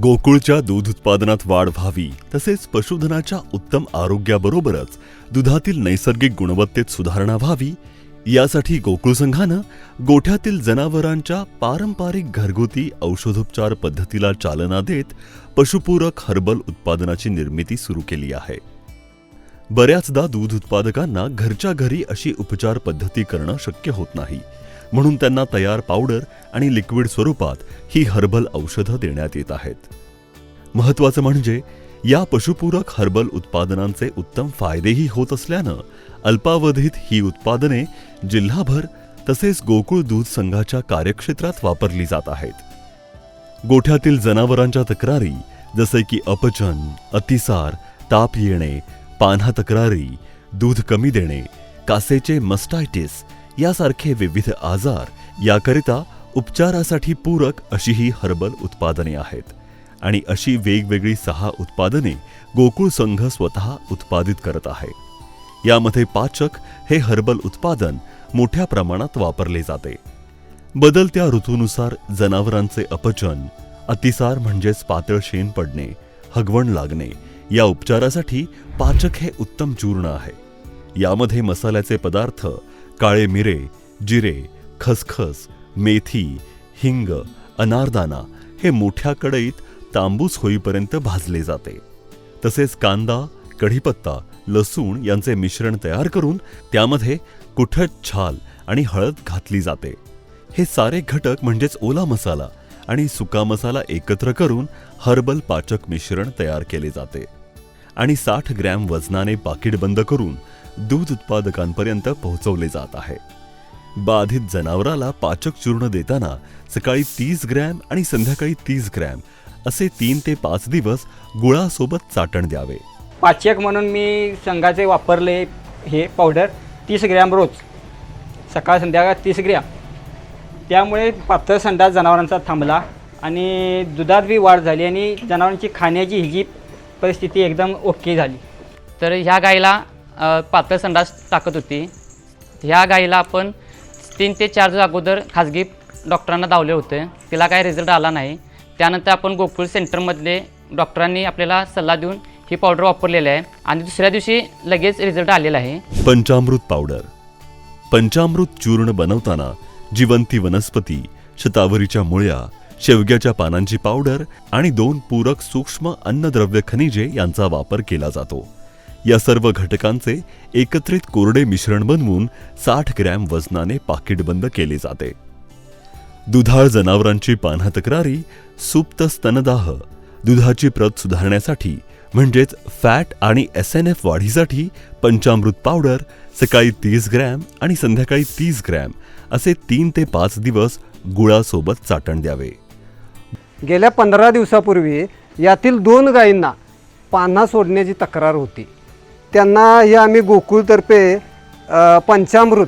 गोकुळच्या दूध उत्पादनात वाढ व्हावी तसेच पशुधनाच्या उत्तम आरोग्याबरोबरच दुधातील नैसर्गिक गुणवत्तेत सुधारणा व्हावी यासाठी गोकुळ संघानं गोठ्यातील जनावरांच्या पारंपरिक घरगुती औषधोपचार पद्धतीला चालना देत पशुपूरक हर्बल उत्पादनाची निर्मिती सुरू केली आहे. बऱ्याचदा दूध उत्पादकांना घरच्या घरी अशी उपचार पद्धती करणं शक्य होत नाही. म्हणून त्यांना तयार पावडर आणि लिक्विड स्वरूपात ही हर्बल औषधं देण्यात येत आहेत. महत्वाचं म्हणजे या पशुपूरक हर्बल उत्पादनांचे उत्तम फायदेही होत असल्यानं अल्पावधीत ही उत्पादने जिल्हाभर तसेच गोकुळ दूध संघाच्या कार्यक्षेत्रात वापरली जात आहेत. गोठ्यातील जनावरांच्या तक्रारी जसे की अपचन अतिसार ताप येणे पान्हा तक्रारी दूध कमी देणे कासेचे मस्टायटिस यासारखे विविध आजार याकरिता उपचारासाठी पूरक अशी ही हर्बल उत्पादने आहेत. आणि अशी वेगवेगळी सहा उत्पादने गोकुळ संघ स्वतः उत्पादित करत आहे. यामध्ये पाचक हे हर्बल उत्पादन मोठ्या प्रमाणात वापरले जाते. बदलत्या ऋतूनुसार जनावरांचे अपचन अतिसार म्हणजेच पातळ शेण पडणे हगवण लागणे या उपचारासाठी पाचक हे उत्तम चूर्ण आहे. यामध्ये मसाल्याचे पदार्थ काळे मिरे जिरे खसखस मेथी हिंग अनारदाना हे मोठ्या कढईत तांबूस होईपर्यंत भाजले जाते. तसेच कांदा कढीपत्ता लसूण यांचे मिश्रण तयार करून त्यामध्ये कुठत छाल आणि हळद घातली जाते. हे सारे घटक म्हणजेच ओला मसाला आणि सुका मसाला एकत्र करून हर्बल पाचक मिश्रण तयार केले जाते. आणि साठ ग्रॅम वजनाने पाकिट बंद करून दूध उत्पादकांपर्यंत पोहोचवले जात आहे. बाधित जनावराला पाचक चूर्ण देताना सकाळी तीस ग्रॅम आणि संध्याकाळी तीस ग्रॅम असे तीन ते पाच दिवस गुळासोबत चाटण द्यावे. पाचक म्हणून मी संघाचे वापरले हे पावडर तीस ग्रॅम रोज. सकाळ संध्याकाळ तीस ग्रॅम. त्यामुळे पातळ संडास जनावरांचा थांबला आणि दुधात बी वाढ झाली आणि जनावरांची खाण्याची ही जी परिस्थिती एकदम ओके झाली. तर ह्या गाईला अ, पातळ संडास टाकत होती. ह्या गाईला आपण तीन ते चार दिवस अगोदर खाजगी डॉक्टरांना धावले होते. तिला काय रिझल्ट आला नाही. त्यानंतर आपण गोकुळ सेंटरमधले डॉक्टरांनी आपल्याला सल्ला देऊन ही पावडर वापरलेली आहे. आणि दुसऱ्या दिवशी लगेच रिझल्ट आलेला आहे. पंचामृत पावडर पंचामृत चूर्ण बनवताना जिवंती वनस्पती शतावरीच्या मुळ्या शेवग्याच्या पानांची पावडर आणि दोन पूरक सूक्ष्म अन्नद्रव्य खनिजे यांचा वापर केला जातो. या सर्व घटकांचे एकत्रित कोरडे मिश्रण बनवून साठ ग्रॅम वजनाने पाकिटबंद केले जाते. दुधाळ जनावरांची पान्हा तक्रारी सुप्त स्तनदाह दुधाची प्रत सुधारण्यासाठी म्हणजेच फॅट आणि एस एन एफ वाढीसाठी पंचामृत पावडर सकाळी तीस ग्रॅम आणि संध्याकाळी तीस ग्रॅम असे तीन ते पाच दिवस गुळासोबत चाटण द्यावे. गेल्या पंधरा दिवसापूर्वी यातील दोन गायींना पान्हा सोडण्याची तक्रार होती. त्यांना हे आम्ही गोकुळतर्फे पंचामृत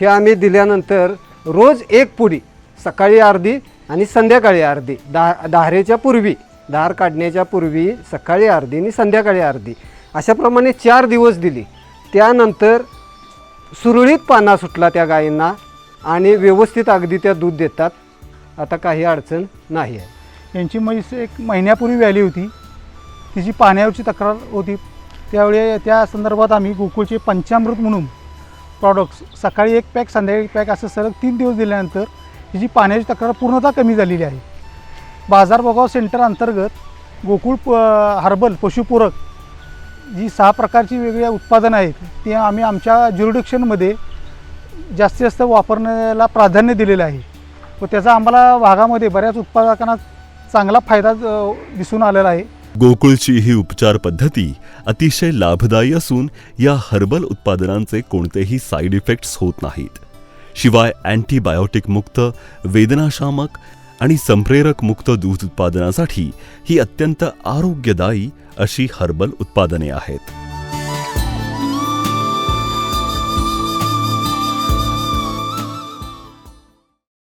हे आम्ही दिल्यानंतर रोज एक पुडी सकाळी अर्धी आणि संध्याकाळी अर्धी दा दारेच्या पूर्वी दार काढण्याच्या पूर्वी सकाळी अर्धी आणि संध्याकाळी अर्धी अशाप्रमाणे चार दिवस दिली. त्यानंतर सुरळीत पाना सुटला त्या गायींना आणि व्यवस्थित अगदी त्या दूध देतात. आता काही अडचण नाही आहे. यांची म्हैस एक महिन्यापूर्वी व्याली होती. तिची पाण्यावरची तक्रार होती. त्यावेळी त्या संदर्भात आम्ही गोकुळचे पंचामृत म्हणून प्रॉडक्ट्स सकाळी एक पॅक संध्याकाळी एक पॅक असं सलग तीन दिवस दिल्यानंतर तिची पाण्याची तक्रार पूर्णतः कमी झालेली आहे. बाजार सेंटर अंतर्गत गोकुळ प हर्बल पशुपूरक जी सहा प्रकारची वेगळी उत्पादनं आहेत ती आम्ही आमच्या ज्युरिडिक्शनमध्ये जास्तीत जास्त वापरण्याला प्राधान्य दिलेलं आहे. व त्याचा आम्हाला भागामध्ये बऱ्याच उत्पादकांना चांगला फायदा दिसून आलेला आहे. गोकुळची ही उपचार पद्धती अतिशय लाभदायी असून या हर्बल उत्पादनांचे कोणतेही साईड इफेक्ट्स होत नाहीत. शिवाय अँटीबायोटिक मुक्त वेदनाशामक आणि संप्रेरक मुक्त दूध उत्पादनासाठी ही अत्यंत आरोग्यदायी अशी हर्बल उत्पादने आहेत.